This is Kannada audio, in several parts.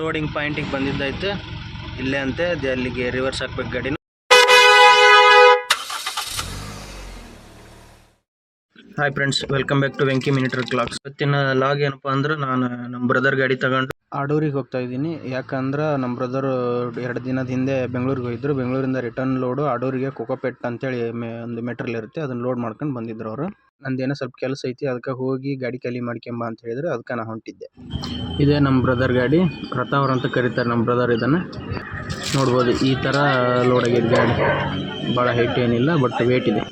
ಲೋಡಿಂಗ್ ಪಾಯಿಂಟಿಗೆ ಬಂದಿದ್ದೈತೆ ಇಲ್ಲೇ ಅಂತೆ ಅಲ್ಲಿಗೆ ರಿವರ್ಸ್ ಹಾಕ್ಬೇಕು ಗಾಡಿನ. Hi friends welcome back to Venki mini tour vlogs ಇವತ್ತಿನ ಲಾಗ್ ಏನಪ್ಪ ಅಂದ್ರೆ ನಾನು ನಮ್ಮ ಬ್ರದರ್ ಗಾಡಿ ತಗೊಂಡು ಆಡೂರಿಗೆ ಹೋಗ್ತಾ ಇದ್ದೀನಿ. ಯಾಕಂದ್ರೆ ನಮ್ಮ ಬ್ರದರ್ ಎರಡು ದಿನದ ಹಿಂದೆ ಬೆಂಗಳೂರಿಗೆ ಹೋಗಿದ್ರು. ಬೆಂಗಳೂರಿಂದ ರಿಟರ್ನ್ ಲೋಡು ಆಡೂರಿಗೆ ಕೋಕೋಪೇಟ್ ಅಂತೇಳಿ ಮೆ ಒಂದು ಮೆಟ್ರಲ್ ಇರುತ್ತೆ. ಅದನ್ನ ಲೋಡ್ ಮಾಡ್ಕೊಂಡು ಬಂದಿದ್ರು ಅವರು. ನಂದೇನೋ ಸ್ವಲ್ಪ ಕೆಲಸ ಐತಿ, ಅದಕ್ಕೆ ಹೋಗಿ ಗಾಡಿ ಖಾಲಿ ಮಾಡ್ಕೊಂಬ ಅಂತ ಹೇಳಿದ್ರು ಅದಕ್ಕೆ ನಾನು ಹೊಂಟಿದ್ದೆ. ಇದೇ ನಮ್ಮ ಬ್ರದರ್ ಗಾಡಿ ರಥಾವರ್ ಅಂತ ಕರೀತಾರೆ ನಮ್ಮ ಬ್ರದರ್ ಇದನ್ನು. ನೋಡ್ಬೋದು ಈ ಥರ ಲೋಡ್ ಆಗಿದೆ ಗಾಡಿ. ಭಾಳ ಹೈಟ್ ಏನಿಲ್ಲ ಬಟ್ ವೇಟ್ ಇದೆ.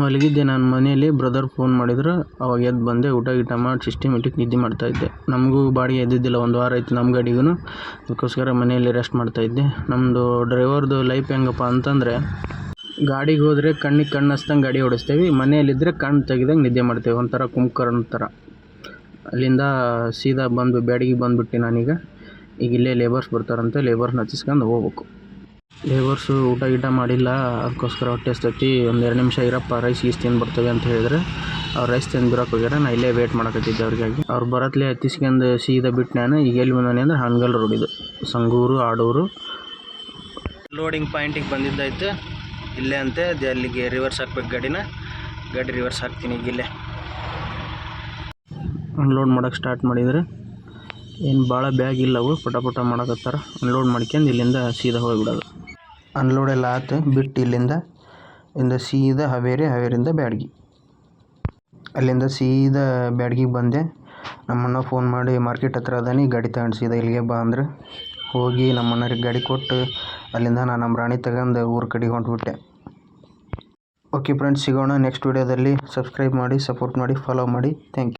ಮಲಗಿದ್ದೆ ನಾನು ಮನೆಯಲ್ಲಿ ಬ್ರದರ್ ಫೋನ್ ಮಾಡಿದ್ರು, ಅವಾಗ ಎದ್ದು ಬಂದೆ, ಊಟ ಗೀಟ ಮಾಡಿ ಸಿಸ್ಟಮೆಟಿಕ್ ನಿದ್ದೆ ಮಾಡ್ತಾ ಇದ್ದೆ. ನಮಗೂ ಬಾಡಿಗೆ ಎದ್ದಿದ್ದಿಲ್ಲ, ಒಂದು ವಾರ ಆಯ್ತು ನಮ್ಮ ಗಾಡಿಗೂ ಅದಕ್ಕೋಸ್ಕರ ಮನೆಯಲ್ಲಿ ರೆಸ್ಟ್ ಮಾಡ್ತಾ ಇದ್ದೆ. ನಮ್ಮದು ಡ್ರೈವರ್ದು ಲೈಫ್ ಹೆಂಗಪ್ಪ ಅಂತಂದರೆ ಗಾಡಿಗೆ ಹೋದರೆ ಕಣ್ಣಿಗೆ ಕಣ್ಣು ಹಚ್ದಂಗೆ ಗಾಡಿ ಓಡಿಸ್ತೇವೆ. ಮನೆಯಲ್ಲಿದ್ದರೆ ಕಣ್ಣು ತೆಗೆದಂಗೆ ನಿದ್ದೆ ಮಾಡ್ತೇವೆ. ಒಂಥರ ಕುಂಕರ್ಣ ಥರ. ಅಲ್ಲಿಂದ ಸೀದಾ ಬಂದು ಬ್ಯಾಡಿಗೆ ಬಂದುಬಿಟ್ಟು ನಾನೀಗ. ಈಗ ಇಲ್ಲೇ ಲೇಬರ್ಸ್ ಬರ್ತಾರಂತೆ. ಲೇಬರ್ಸ್ನ ಹಚ್ಚಿಸ್ಕೊಂಡು ಹೋಗ್ಬೇಕು. ಲೇಬರ್ಸು ಊಟ ಗೀಟ ಮಾಡಿಲ್ಲ. ಅದಕ್ಕೋಸ್ಕರ ಹೊಟ್ಟೆ ಹಸ್ತೈತಿ ಒಂದು ಎರಡು ನಿಮಿಷ ಇರಪ್ಪ ರೈಸ್ ಗೀಸ್ ತಿಂದು ಬರ್ತವೆ ಅಂತ ಹೇಳಿದ್ರೆ ಅವ್ರು ರೈಸ್ ತಿಂದು ಬರೋಕೆ ಹೋಗ್ಯಾರ. ನಾ ಇಲ್ಲೇ ವೇಟ್ ಮಾಡಕತ್ತಿದ್ದೆ ಅವ್ರಿಗಾಗಿ. ಅವ್ರು ಬರತ್ಲೆ ಹತ್ತಿಸ್ಕೊಂಡು ಸೀದಾ ಬಿಟ್ಟು ನಾನು. ಈಗ ಎಲ್ಲಿ ಬಂದಾನೆ ಅಂದ್ರೆ ರೋಡ್ ಇದು. ಸಂಗೂರು, ಆಡೂರು. ಲೋಡಿಂಗ್ ಪಾಯಿಂಟಿಗೆ ಬಂದಿದ್ದೈತೆ ಇಲ್ಲೇ ಅಂತೆ ಅಲ್ಲಿಗೆ ರಿವರ್ಸ್ ಹಾಕ್ಬೇಕು ಗಾಡಿನ. ಗಾಡಿ ರಿವರ್ಸ್ ಹಾಕ್ತೀನಿ ಈಗ ಇಲ್ಲೇ. ಅನ್ಲೋಡ್ ಮಾಡೋಕೆ ಸ್ಟಾರ್ಟ್ ಮಾಡಿದರೆ ಏನು ಭಾಳ ಬ್ಯಾಗ್ ಇಲ್ಲ ಅವು, ಪಟ ಪಟ ಮಾಡಕತ್ತಾರ. ಅನ್ಲೋಡ್ ಮಾಡ್ಕೊಂಡು ಇಲ್ಲಿಂದ ಸೀದಾ ಹೋಗಿಬಿಡೋದು. ಅನ್ಲೋಡ್ ಎಲ್ಲ ಆತು, ಬಿಟ್ಟು ಇಲ್ಲಿಂದ ಇಂದ ಸೀದಾ ಹಾವೇರಿ ಹಾವೇರಿಂದ ಬ್ಯಾಡ್ಗಿ. ಅಲ್ಲಿಂದ ಸೀದಾ ಬ್ಯಾಡ್ಗಿಗೆ ಬಂದೆ. ನಮ್ಮಣ್ಣ ಫೋನ್ ಮಾಡಿ ಮಾರ್ಕೆಟ್ ಹತ್ರ ಅದಾನೆ, ಗಾಡಿ ತಗೊಂಡು ಸೀದಾ ಇಲ್ಲಿಗೆ ಬಾ ಅಂದ್ರೆ. ಹೋಗಿ ನಮ್ಮಣ್ಣರಿಗೆ ಗಾಡಿ ಕೊಟ್ಟು ಅಲ್ಲಿಂದ ನಾನು ನಮ್ಮ ರಾಣಿ ತಗೊಂಡು ಊರ ಕಡೆಗೆ ಹೊಂಟ್ಬಿಟ್ಟೆ. ಓಕೆ ಫ್ರೆಂಡ್ಸ್ ಸಿಗೋಣ ನೆಕ್ಸ್ಟ್ ವೀಡಿಯೋದಲ್ಲಿ ಸಬ್ಸ್ಕ್ರೈಬ್ ಮಾಡಿ ಸಪೋರ್ಟ್ ಮಾಡಿ ಫಾಲೋ ಮಾಡಿ. Thank you